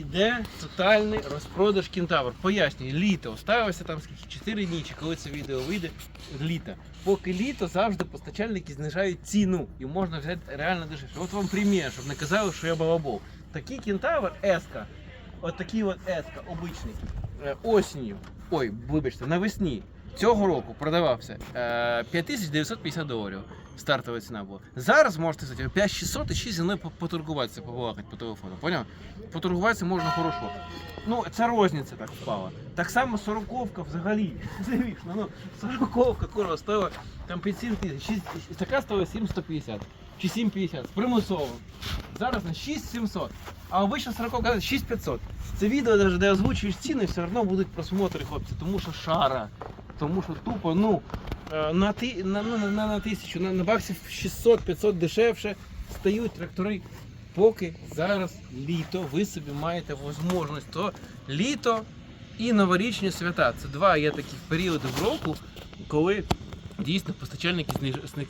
іде тотальний розпродаж кентавр. Пояснюю, літо. Ставився там скільки 4 дні, чи коли це відео вийде, літо. Поки літо завжди постачальники знижають ціну і можна взяти реально дешевше. От вам примір, щоб не казали, що я балабол. Такий кентавр еска, от такий от еска, обичний, е, осінню, ой, вибачте, навесні цього року продавався е, 5950 доларів. Стартова ціна була. Зараз можете сказати 5600 і ще зі мною по- поторгуватися, побалакати по телефону. Поняв? Поторгуватися можна хорошо. Ну, це розниця так впала. Так само сороковка взагалі. Звісно, ну, сороковка курва стоїла там під 7 тисяч. Така стоїла 7150 чи 750 з примусовим. Зараз на 6700. А сороковка каже 6500. Це відео, навіть, де озвучуєш ціни, все одно будуть просмотри, хлопці, тому що шара. Тому що тупо, ну, е, на, ти, на, на, на, на тисячу, на, на баксів 600-500 дешевше стають трактори. Поки зараз літо, ви собі маєте можливість, то літо і новорічні свята. Це два є таких періоди в року, коли дійсно постачальники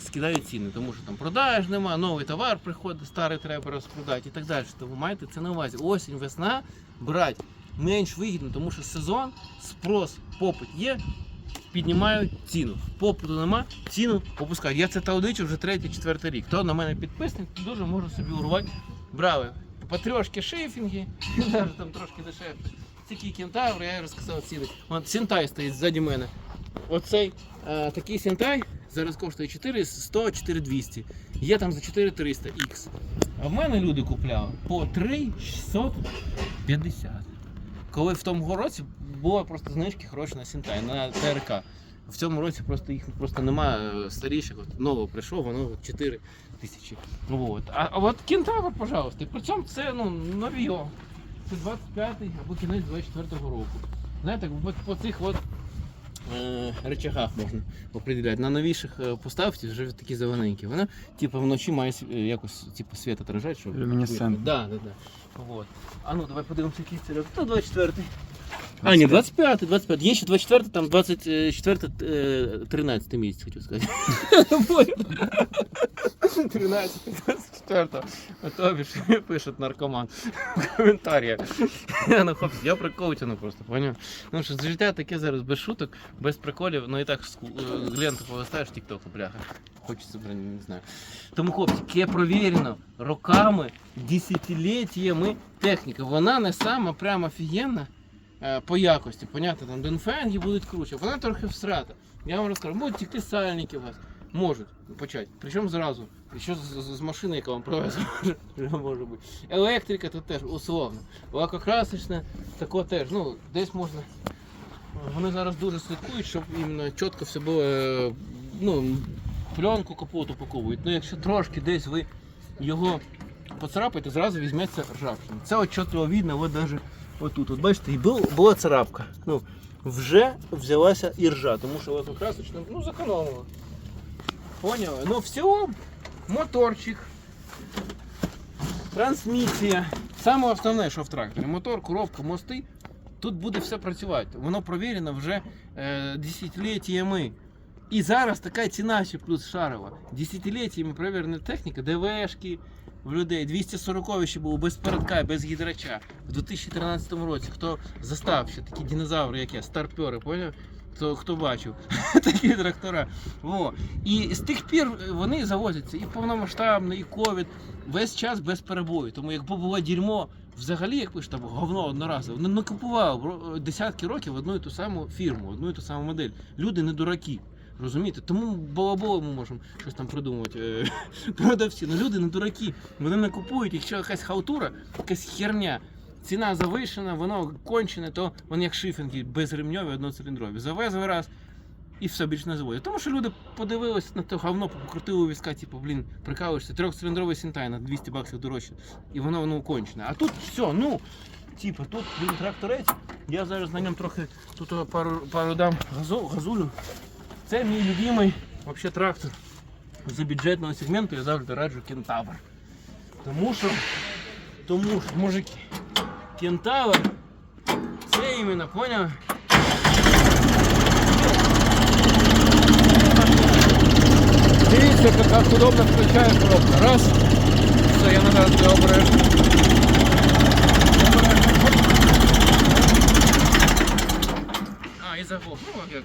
скидають ціни, тому що там продаж нема, новий товар приходить, старий треба розпродати і так далі. Тому маєте це на увазі. Осінь, весна брати менш вигідно, тому що сезон, спрос, попит є, піднімають ціну. Попиту нема, ціну опускають. Я це таудичу вже третій, четвертий рік. Хто на мене підписаний, то дуже може собі урвати. Брали по трьошки шейфінги, там трошки дешевше. Такі кентаври, я розказав ціни. От Сентай стоїть ззаді мене. Оцей е, такий Сентай зараз коштує 4100, 4200. Є там за 4300 X. А в мене люди купляли по 3650. Коли в тому році була просто знижки хороші на Сінтай, на ТРК. В цьому році просто їх просто немає е, старіших. От нового прийшов, воно 4 тисячі. Вот. А, а от кентавр, пожалуйста. При цьому це ну, нові. Це 25-й або кінець 24-го року. Знаєте, от по цих от речагах можна определяти. На новіших е, поставці вже такі зелененькі. Вона типу, вночі має е, якось типу, світ отражати, щоб. Люмінесцент. Да, да, да. Вот. А ну давай подивимося, який це рік. Хто 24-й? А, ні, 25, 25. Є ще 24, там 24, е, 13 місяць, хотів сказати. 13, 24. А тобі ж пишуть наркоман в коментарях. Я, ну, хлопці, я приколчений просто, поняв? Ну що життя таке зараз без шуток, без приколів, ну і так е, ленту повистаєш тіктоку, бляха. Хочеться, блин, не знаю. Тому, хлопці, яке провірено роками, десятиліттями техніка. Вона не сама прямо офігенна по якості. Понятно, там Денфенги будуть круче, вона трохи всрата. Я вам розкажу, можуть текти сальники у вас. Можуть почати. Причому зразу. Що з, машини, яка вам привезла, може бути. Електрика то теж условно. Лакокрасочна, тако теж. Ну, десь можна. Вони зараз дуже слідкують, щоб іменно чітко все було. е, Ну, пленку капоту упаковують. Ну, якщо трошки десь ви його поцарапаєте, зразу візьметься ржавчина. Це от чітко видно, от навіть отут. От бачите, і була царапка. Ну, вже взялася і ржа, тому що лакокрасочна, ну, зекономила. Поняли? Ну, в моторчик, трансмісія. Саме основне, що в тракторі. Мотор, коробка, мости. Тут буде все працювати. Воно провірено вже е, десятиліттями. І зараз така ціна ще плюс шарова. Десятиліттями перевірена техніка, ДВшки в людей. 240 ще було без передка, без гідрача. В 2013 році. Хто застав ще такі динозаври, як я, старпери, поняв? Хто, хто бачив такі трактора. Во. І з тих пір вони завозяться і повномасштабно, і ковід. Весь час без перебою. Тому якби було дерьмо, взагалі, як пишуть, там говно одноразове, не накупував бро- десятки років одну і ту саму фірму, одну і ту саму модель. Люди не дураки. Розумієте? Тому балаболо ми можемо щось там придумувати. е, Продавці. Ну люди не дураки. Вони не купують, якщо якась халтура, якась херня. Ціна завишена, воно кончене, то вони як шифінги безремньові, одноциліндрові. Завезли раз і все більше не заводять. Тому що люди подивилися на те говно, покрутили візка, типу, блін, прикалуєшся, трьохциліндровий Сінтай на 200 баксів дорожче. І воно воно кончене. А тут все, ну, типу, тут блін, тракторець. Я зараз на ньому трохи тут пару, пару дам газу, газулю. Це мій любимий вообще, трактор за бюджетного сегменту я завжди раджу кентавр. Тому що, тому що, мужики, кентавр це іменно, поняв? Дивіться, як удобно включає коробку. Раз. Все, я надо добре. А, і заглох. Ну, як.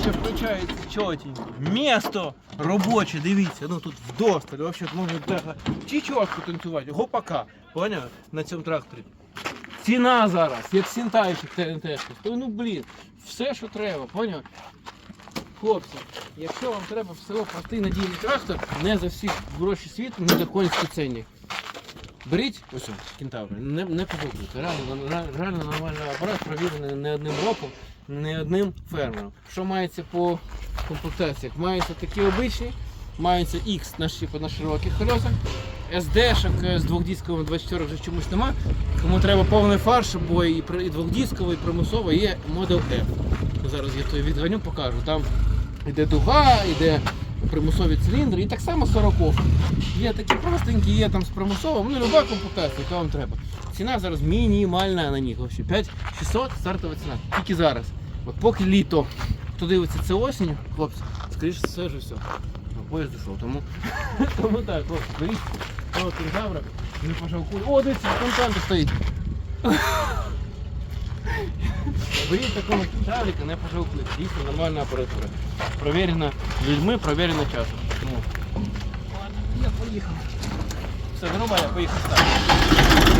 Всі передачі включаються чотенько. Місто робоче, дивіться, ну тут вдосталь. Вообще можна трохи чічотку танцювати, гопака. Поняв? На цьому тракторі. Ціна зараз, як сінтайчик ТНТ. Ну блін, все, що треба, поняв? Хлопці, якщо вам треба всього простий надійний трактор, не за всі гроші світу, не за конські цінні. Беріть ось кентаври, не, не погуглюйте. Реально, ре- реально нормальний апарат, провірений не одним роком, не одним фермером. Що мається по комплектаціях? Маються такі обичні, маються X на, широких колесах, SD-шок з двохдисковим 24 вже чомусь нема. Кому треба повний фарш, бо і, при- і примусовий є Model F. Зараз я той відганю, покажу. Там йде дуга, йде примусові циліндри, і так само 40 Є такі простенькі, є там з примусовим, ну люба комплектація, яка вам треба. Ціна зараз мінімальна на них. Вообще 5600 стартова ціна. Тільки зараз. От поки літо. Хто дивиться це осінь, хлопці, скоріше все ж все. Ну, Поїзд дійшов, тому, тому так, хлопці, беріть того кентавра, не пожалкуй. О, дивіться, контент стоїть. Беріть такого кентаврика, не пожалкуйте. Дійсно нормальна апаратура. Провірена людьми, провірена часом. Ну. Ладно, я поїхав. Все, вирубай, я поїхав ставити.